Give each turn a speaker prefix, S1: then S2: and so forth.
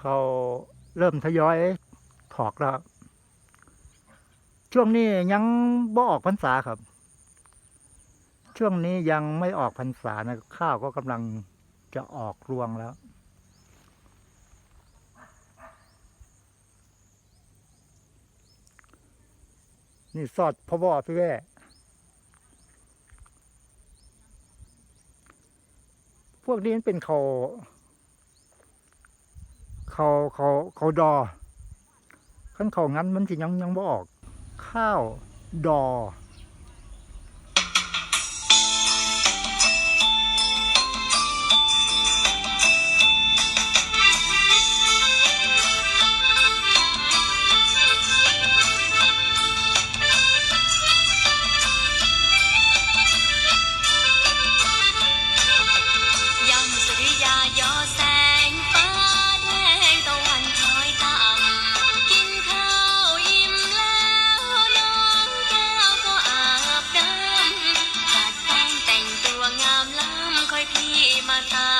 S1: เขาเริ่มทยอยถอกแล้ว ช่วงนี้ยังบ่ออกพรรษาครับ ช่วงนี้ยังไม่ออกพรรษานะข้าวก็กำลังจะออกรวงแล้ว นี่สอดพ่อบ่อพี่แว่พวกนี้เป็นเขา เขาเขาเขาดอขั้นเขางั้นมันสิยังยังบ่ออก ข้าวดอ माता